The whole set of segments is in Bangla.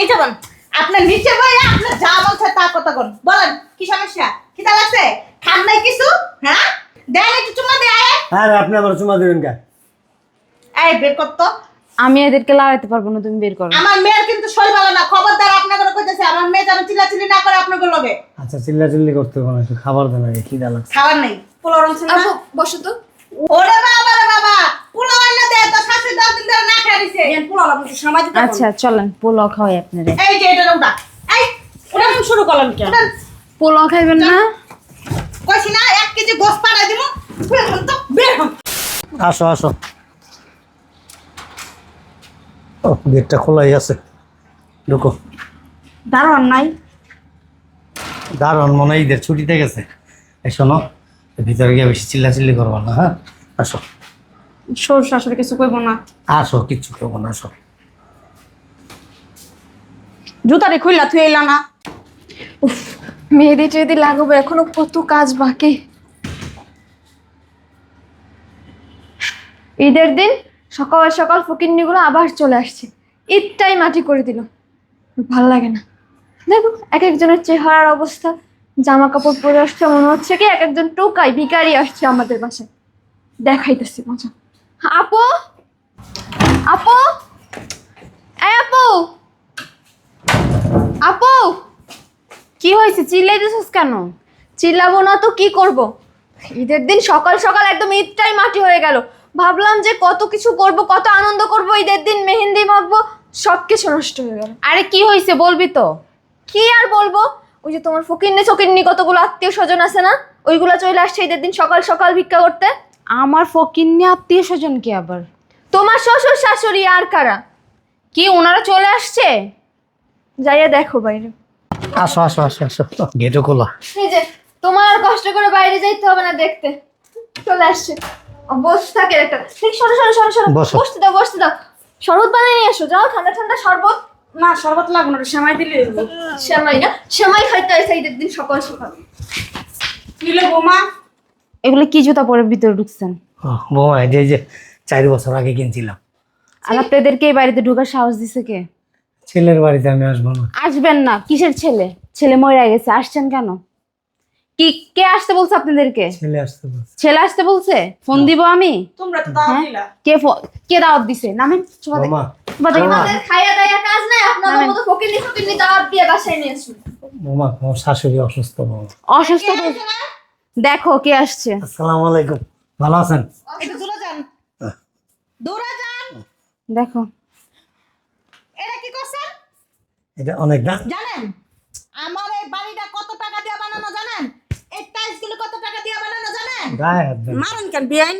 নিচে বন আপনার নিচে বই আপনার যা বলছে তা কথা কোন বলেন কি সমস্যা? খিদা লাগছে? খান নাই কিছু? হ্যাঁ? দেন একটু চুমা দে আয়। আরে আপনি আমার চুমা দেবেন কা? আয় বের করতো আমি এদেরকে লাগাতে পারব না তুমি বের করো। আমার মেয়ের কিন্তু শরীর ভালো না। খবরদার আপনাকে কইতেছে আমার মেয়ে যেন চিল্লাচিল্লি না করে আপনাকে লগে। আচ্ছা চিল্লা চিল্লি করতে হবে একটু খাবার দেন আগে খিদা লাগছে। খাবার নেই। পোলাও বসো তো। ওরে বাবা রে বাবা পোলাও আইনা দে তো শাশুড়ি দশ দিন ধরে না খাই দিছে। পোলাও আপনি সময় দিতে আচ্ছা চলেন পোলাও খাওয়াই আপনারা এই যে এটা উঠা। এই ওটা শুরু করলাম কেন? পোলাও খাইবেন না? কইছি না এক কেজি গোস পাড়া দিমু বের হন তো বের হন। আসো আসো। ও গেটটা খোলাই আছে। ঢুকো। দারোয়ান নাই? দারুণ মনে হয় ঈদের ছুটিতে গেছে। এই শোনো ভিতরে গিয়ে বেশি চিল্লা চিল্লি করব না হ্যাঁ? আসো। শ্বশুর শাশুড়ি কিছু কইব না। আসো কিচ্ছু করব না আসো জুতারে খুললা থুয়ে এলা না। উফ মেহেদি টেহেদি লাগাবো এখনও কত কাজ বাকি। ঈদের দিন সকাল সকাল ফকিন্নিগুলো আবার চলে আসছে। ঈদটাই মাটি করে দিল। ভালো লাগে না। দেখো এক একজনের চেহারার অবস্থা জামা কাপড় পরে আসছে মনে হচ্ছে কি এক একজন টোকাই ভিকারি আসছে আমাদের বাসায়। দেখাইতেছি মজা। আপু? আপু? এই আপু! আপু! কি হয়েছে? চিল্লাইতেছিস কেন? চিল্লাবো না তো কি করব? ঈদের দিন সকাল সকাল একদম ঈদটাই মাটি হয়ে গেল। ভাবলাম যে কত কিছু করব কত আনন্দ করব ঈদের দিন মেহেন্দি মাখবো সব কিছু নষ্ট হয়ে গেল। আরে কি হয়েছে বলবি তো? কি আর বলব? ওই যে তোমার ফকিন্নি চকিন্নি কতগুলো আত্মীয় স্বজন আছে না? ওইগুলো চলে আসছে ঈদের দিন সকাল সকাল ভিক্ষা করতে। আমার ফকিন্নি আত্মীয় স্বজন কি আবার? তোমার শ্বশুর শাশুড়ি আর কারা? কি ওনারা চলে আসছে? যাইয়া দেখো বাইরে। আসো আসো আসো আসো। গেটও খোলা। এই যে তোমার আর কষ্ট করে বাইরে যাইতে হবে না দেখতে। চলে আসছে। বসে থাকে একটা। ঠিক সরো সরো সরো সরো। বসো। বসতে দাও বসতে দাও। শরবত বানিয়ে নিয়ে এসো। যাও ঠান্ডা ঠান্ডা শরবত। না শরবত লাগবে না সময় দিলে সেমাই না? সেমাই খাইতে আসে ঈদের দিন সকাল সকাল। দিলে বোমা? এগুলো কি জুতা পরে ভিতরে ঢুকছেন? বৌমা যে যে চার বছর আগে কিনছিলাম। আর আপনাদেরকে এই বাড়িতে ঢোকার সাহস দিছে কে? ছেলের বাড়িতে আমি আসব না। আসবেন না কিসের ছেলে? ছেলে মরে গেছে আসছেন কেন? কি কে আসতে বলছে আপনাদেরকে? ছেলে আসতে বলছে। ছেলে আসতে বলছে? ফোন দিব আমি? তোমরা তো দাও হ্যাঁ? দিলা। কে কে দাওয়াত দিছে? নামেন চুপা দেখি। বৌমা চুপা দেখি। বৌমা। আমাদের খাইয়া দাইয়া কাজ নাই আপনাদের। মতো ফকিরনি ফকিরনি দাওয়াত দিয়ে বাসায় নিয়ে আসুন। বৌমা তোমার শাশুড়ি অসুস্থ অসুস্থ তো- দেখো কে আসছে। আসসালামু আলাইকুম। ভালো আছেন? একটু দূরে যান। দূরে যান। দেখো। এটা কি করছেন? এটা অনেক না? জানেন আমার এই বাড়িটা কত টাকা দিয়ে বানানো জানেন? এই টাইলসগুলো কত টাকা দিয়ে বানানো জানেন? গায়ে হাত দেন। মারেন কেন বিয়াইন?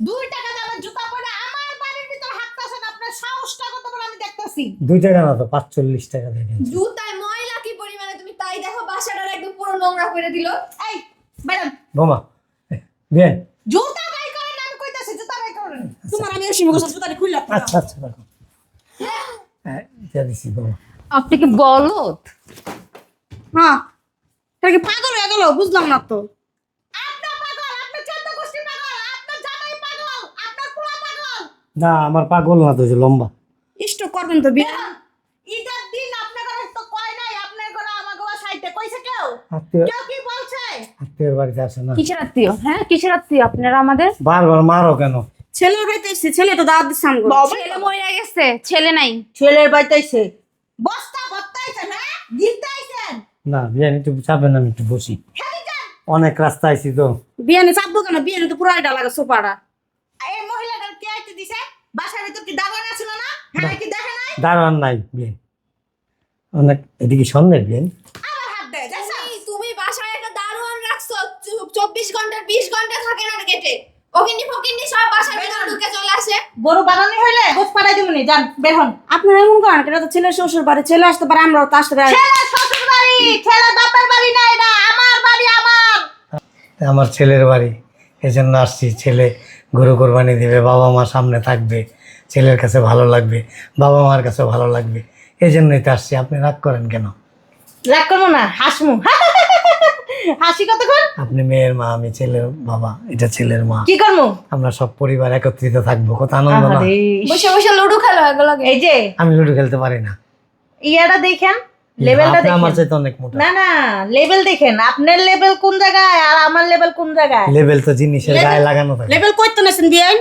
দুই টাকা দামের জুতা পরে আমার বাড়ির ভিতর হাঁটতেছেন আপনার সাহসটা কত বড় আমি দেখতেছি। দুই টাকা না তো পাঁচচল্লিশ টাকা দিয়ে। জুতায় ময়লা কি পরিমাণে তুমি তাই দেখো বাসাটার একদম পুরো নোংরা করে দিল। এই ম্যাডাম বৌমা। বিয়ে জুতা বাই করেন আমি কইতাছি জুতা বাই করেন। তোমার আমি এসে মুখে জুতারে খুললা আচ্ছা আচ্ছা রাখো। হ্যাঁ এটা দিছি বৌমা। আপনি কি বলত হ্যাঁ। এটা কি পাগল হয়ে গেল? বুঝলাম না তো। আপনার পাগল আপনার চোদ্দ গোষ্ঠী পাগল আপনার জামাই পাগল আপনার পোলা পাগল। না আমার পাগল না তো লম্বা। ইষ্ট করবেন তো বিয়া ঈদের দিন আপনার ঘরে তো কয় নাই আপনার ঘরে সাইতে কইছে কেউ? কেউ কি বলছে? আত্মীয়ের বাড়িতে আসে না। কিসের আত্মীয়? হ্যাঁ কিসের আত্মীয়? আপনারা আমাদের? বারবার মারো কেন? ছেলের বাড়িতে এসছে ছেলে তো দাওয়াত ছেলে মরে গেছে ছেলে নাই। ছেলের বাড়িতে আইছে বস্তা বত্তাইছেন হ্যাঁ? গিলতে আইছেন না বিয়ে একটু চাপেন আমি একটু বসি। অনেক রাস্তা আইছি তো। বিয়ানে চাপবো কেন? বিয়ানে তো পুরো আইডা লাগে সোপাটা এই মহিলাটার কে আইতে দিছে? বাসার ভিতর কি আছিল না? হ্যাঁ কি দেখে নাই? দাঁড়ান নাই বিয়ে অনেক এদিকে সন্ধ্যের বিয়ে আমার হাত দেয় দেখছ এই, তুমি বাসায় একটা দারোয়ান রাখছো চব্বিশ ঘণ্টার বিশ ঘণ্টা থাকে না গেটে। ওকিনি ফকিনি সব বাসার ভিতরে ঢুকে চলে আসে। গরু বানানি হইলে গোস পাড়াই দিমুনি যান বের হন। আপনারা এমন করেন এটা তো ছেলের শ্বশুর বাড়ি ছেলে আসতে পারে আমরাও তো আসতে পারি। ছেলে শ্বশুর বাড়ি ছেলে বাপের বাড়ি না এটা আমার বাড়ি আমার। আমার ছেলের বাড়ি এই জন্য আসছি। ছেলে গরু কোরবানি দেবে বাবা মা সামনে থাকবে ছেলের কাছে ভালো লাগবে বাবা মার কাছে ভালো লাগবে এই জন্যই তো আসছি। আপনি রাগ করেন কেন? রাগ করব না হাসমু হাসি কতক্ষণ? আপনি মেয়ের মা আমি ছেলের বাবা এটা ছেলের মা। কি করব? আমরা সব পরিবার একত্রিত থাকব কত আনন্দ না। বসে বসে লুডো খেলো এগুলো এই যে আমি লুডো খেলতে পারি না। ইয়াটা দেখেন লেভেলটা আপনি আমার চাইতে অনেক মোটা। না না লেভেল দেখেন আপনার লেভেল কোন জায়গায় আর আমার লেভেল কোন জায়গায়? লেভেল তো জিনিসের গায়ে লাগানো থাকে। লেভেল কইতে নেছেন বিয়াইন?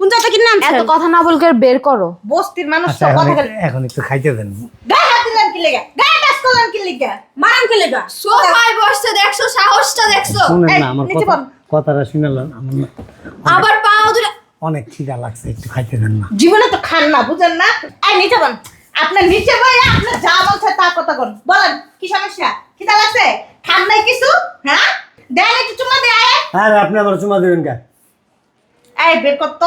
কোন জায়গা কি নাম এত কথা না বলকে বের করো। বস্তির মানুষ আচ্ছা তো কথা বলে। এখন একটু খাইতে দেন। গায়ে হাত দিলেন কি লেগে? গায়ে টাচ করলেন কি লেগে? মারাম কে লেগা? সোফায় বসছে দেখছ? সাহসটা দেখছ? শুনেন না আমার কথা কথাটা শুনেলেন আমার আবার পাও ধরে অনেক খিদা লাগছে একটু খাইতে দেন না। জীবনে তো খান না বুঝেন না? এই নিচে বল। আপনার নিচে বই আপনার যা বলছে তা কথা কোন বলেন কি সমস্যা? খিদা লাগছে? খান নাই কিছু? হ্যাঁ? দেন একটু চুমা দে আয়। আর আপনি আমার চুমা দেবেন কে? এই বের করতো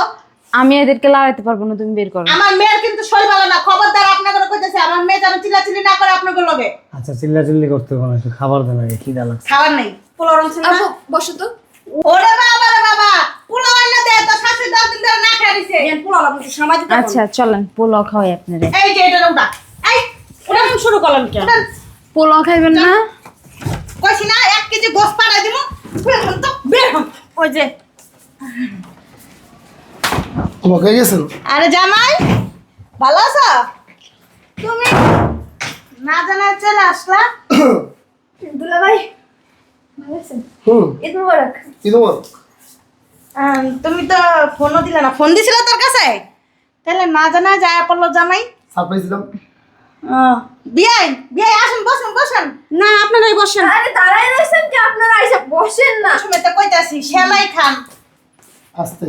আমি এদেরকে লড়াইতে পারব না তুমি বের করো। আমার মেয়ের কিন্তু শরীর ভালো না খবরদার আপনাকে কইতেছে আমার মেয়ে যেন চিল্লাচিল্লি না করে আপনাকে লগে। আচ্ছা চিল্লা চিল্লি করতে না একটু খাবার দেন আগে খিদা লাগছে। খাবার নেই পোলাও রাঁধছেন না। বসো তো। ওরে বাবা রে বাবা পোলাও আইনা দে তো শাশুড়ি দশ দিন ধরে না খেয়ে দিছে। বিয়াইন পোলা আপনি দিতে আচ্ছা চলেন পোলাও খাওয়াই আপনারে। এই যে এটা উঠা। এই ওটা শুরু করলাম কেন? পোলাও খাইবেন না? কইছি না এক কেজি গোস পাঠাই দিব বের হন তো বের হন। ওই যে। তোমাকে গেছেন? আরে জামাই ভালো আছো? তুমি না জানা চলে আসলা? দুলা ভাই ভালো আছেন হুম। ঈদ মুবারক। কি তোমার তুমি তো ফোনও দিলে না ফোন দিছিল তোর কাছে? তাহলে না জানা যায় পড়ল জামাই। সারপ্রাইজ দিলাম। বিয়াই বিয়াই আসুন বসুন বসুন। না আপনারাই বসেন। আরে দাঁড়াই রয়েছেন কি? আপনারা আইসা বসেন না। সময় তো কইতাছি খান। আসতে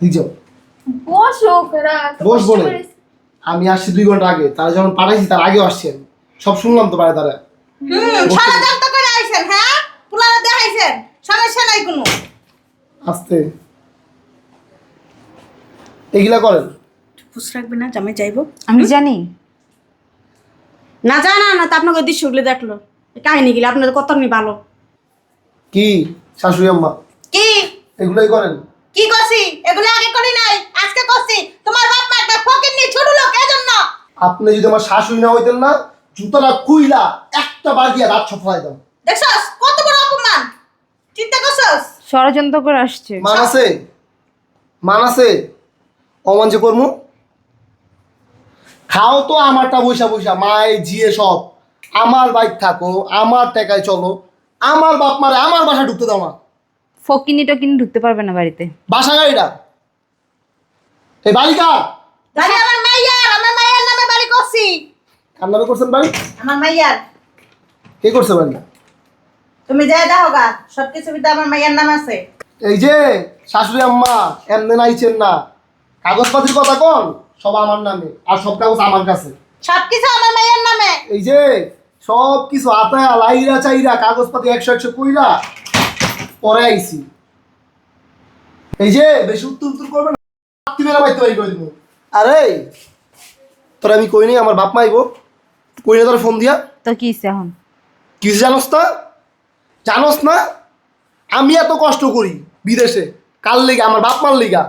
ঠিক যাও। বসো না। আমি আসছি দুই ঘণ্টা আগে তারা যখন পাঠাইছি তার আগেও আসছেন সব শুনলাম তো পারে তারা। করে আইছেন হ্যাঁ? পুলারে দেখাইছেন সমস্যা নাই কোনো। আসতে। এগুলা করেন। খুশ রাখবে না জামাই যাইবো আমি জানি। না জানা না তো আপনাকে দৃশ্যগুলো দেখল। কাহিনী গেলে আপনাদের কত নি ভালো। কি? শাশুড়ি আম্মা। কি? এগুলাই করেন। কি করছি এগুলো আগে করি নাই আজকে করছি তোমার বাপ মা একটা ফকির নিয়ে ছোট লোক এজন্য আপনি যদি আমার শাশুড়ি না হইতেন না জুতোটা কুইলা একটা বার দিয়ে রাত সফলাই দাও দেখছস? কত বড় অপমান! চিন্তা করছস? ষড়যন্ত্র করে আসছে। মান আছে? মান অমান যে করমু? খাও তো আমারটা বৈশা বৈশা মায়ে জিয়ে সব। আমার বাইক থাকো আমার টাকায় চলো। আমার বাপ মারে আমার বাসা ঢুকতে দাও না ফকিনি টকিনি ঢুকতে পারবে না বাড়িতে। বাসা গাড়িটা। এই বালিকা গাড়ি আমার মাইয়ার আমার করছি কার করছেন বাড়ি আমার মাইয়ার। কে করছে বাড়ি তুমি যাই দাও গা সব কিছু আমার মাইয়ার নাম আছে। এই যে শাশুড়ি আম্মা এমনি নাইছেন না। কাগজপাতির কথা কোন সব আমার নামে আর সব কাগজ আমার কাছে। সব কিছু আমার মাইয়ার নামে। এই যে সব কিছু আতায়া লাইরা চাইরা কাগজপাতি একশো একশো কইরা পরে আইছি। এই যে বেশি উত্তর উত্তর করবে না রাত্রি বেলা বাইতে বাড়ি করে দিব? আরে তোর আমি কই নি আমার বাপ মা আইব কই না তোর ফোন দিয়া। তো কি হইছে এখন? কিছু জানোস না জানোস না? আমি এত কষ্ট করি বিদেশে। কার লিগা? আমার বাপ মার লিগা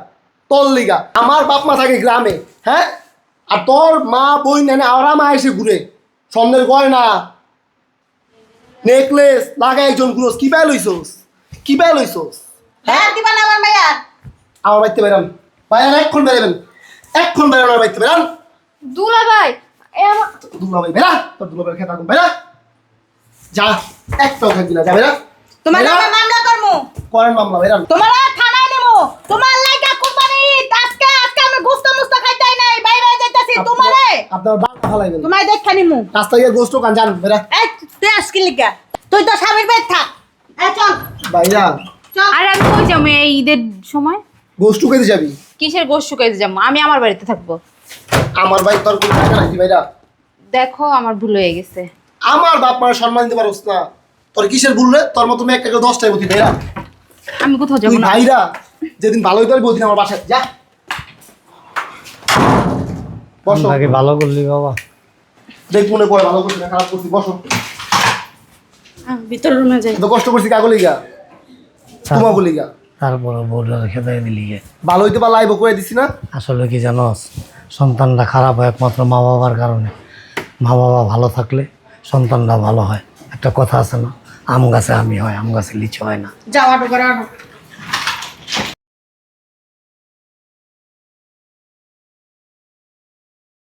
তোর লিগা। আমার বাপ মা থাকে গ্রামে হ্যাঁ? আর তোর মা বই নেনে আওরা মা এসে ঘুরে। স্বর্ণের গয়না নেকলেস লাগাই একজন ঘুরোস কি পায় লইছোস? কি পায় লইছোস? হ্যাঁ? দিবা না আমার মাইয়ার আমার বাড়িতে বেরান বাইরে এক্ষণ বেরাবেন এক্ষণ বেরান আমার বাড়িতে বেরান দুলা ভাই দুলা ভাই বেরা তোর দুলা ভাই খেতা বেরা যা একটাও থাকবি না যা বেরা তোমার। নামে মামলা করেন মামলা বেরান তোমার থানায় নেব। তোমার লাইগা ঈদ। আজকে আজকে আমি গুস্ত মুস্ত খাইতাই নাই বাইরে যাইতাছি তোমারে। আপনার বাপ ফালাইবেন তোমায় দেখা নিমু। রাস্তায় গিয়ে গোস্ত কান জান বেরা এই তুই আজকে লিগা তুই তো স্বামীর বেদ থাক। এই চল। চল। আর আমি কই যাব এই ঈদের সময়? গোস্ত খেতে যাবি? কিসের গোশ শুকাইতে যাব? আমি আমার বাড়িতে থাকব। আমার ভাই তোর কোনো টাকা নাকি ভাইরা? দেখো আমার ভুল হয়ে গেছে। আমার বাপ মার সম্মান দিতে পারোস না। তোর কিসের বললে তোর মতো মেয়ে একটা করে দশটাই বলতি ভাইরা। আমি কোথাও যাব তুই না। ভাইরা যেদিন ভালো হইতে পারবি আমার বাসায়। যা। বসো। তাকে ভালো করলি বাবা? দেখ মনে পড়ে ভালো করছি না খারাপ করছি। বসো। ভিতর রুমে যাই। এত কষ্ট করছি কাগলি গা তোমা বলি গা তারপর বউটা খেতে দিলি গে। ভালো হইতে পারলে আইব করে দিছি না। আসলে কি জানোস? সন্তানটা খারাপ হয় একমাত্র মা বাবার কারণে। মা বাবা ভালো থাকলে সন্তানরা ভালো হয়। একটা কথা আছে না, আম গাছে আমি হয়, আম গাছে লিচু হয় না। যাওয়া